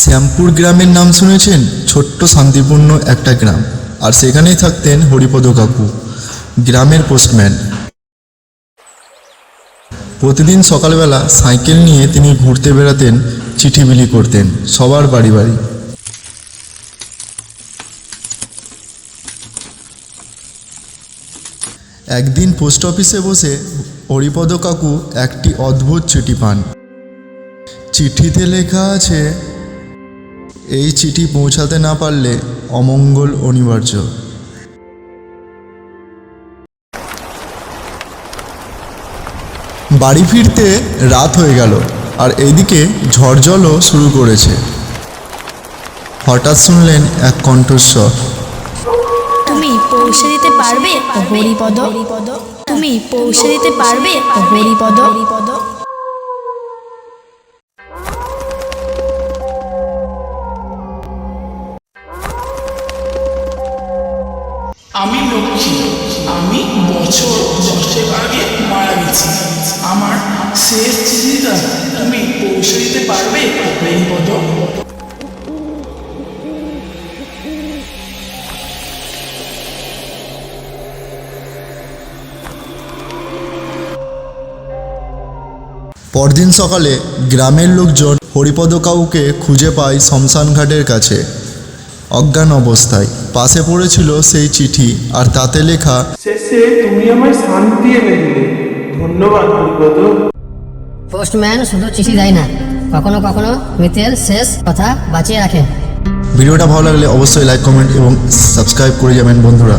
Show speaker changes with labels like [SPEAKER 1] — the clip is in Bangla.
[SPEAKER 1] শ্যামপুর গ্রামের নাম শুনেছেন ছোট্ট শান্তিপূর্ণ একটা গ্রাম। আর সেখানেই থাকতেন হরিপদ কাকু, গ্রামের পোস্টম্যান। প্রতিদিন সকালবেলা সাইকেল নিয়ে তিনি ঘুরতে বেড়াতেন, চিঠি বিলি করতেন, সবার বাড়ি বাড়ি। একদিন পোস্ট অফিসে বসে হরিপদ কাকু একটি অদ্ভুত চিঠি পান। চিঠিতে লেখা আছে এই চিঠি পৌঁছাতে না পারলে অমঙ্গল অনিবার্য। বাড়ি ফিরতে রাত হয়ে গেল, আর এইদিকে ঝড় জলও শুরু করেছে। হঠাৎ শুনলেন এক কণ্ঠস্বর।
[SPEAKER 2] তুমি পৌঁছে দিতে পারবে হরিপদ? তুমি পৌঁছে দিতে পারবে হরিপদ?
[SPEAKER 3] আমি লক্ষ্মী, আমি বছর দশেক আগে মারা গেছি। আমার শেষ চিঠিটা তুমি পৌঁছে দিতে পারবে হরিপদ
[SPEAKER 1] পরদিন সকালে গ্রামের লোকজন হরিপদ কাউকে খুঁজে পায় শ্মশানঘাটের কাছে। অজ্ঞান অবস্থায়। পাশে পড়েছিল সেই চিঠি আর তাতে লেখা
[SPEAKER 4] শেষে তুমি আমায় শান্তি এনে দিলে। ধন্যবাদ হরিপদ
[SPEAKER 5] পোস্টম্যান শুধু চিঠি দেয় না। কখনো কখনো মৃতের শেষ কথা বাঁচিয়ে রাখে।
[SPEAKER 1] ভিডিওটা ভালো লাগলে অবশ্যই লাইক কমেন্ট এবং সাবস্ক্রাইব করে যাবেন বন্ধুরা।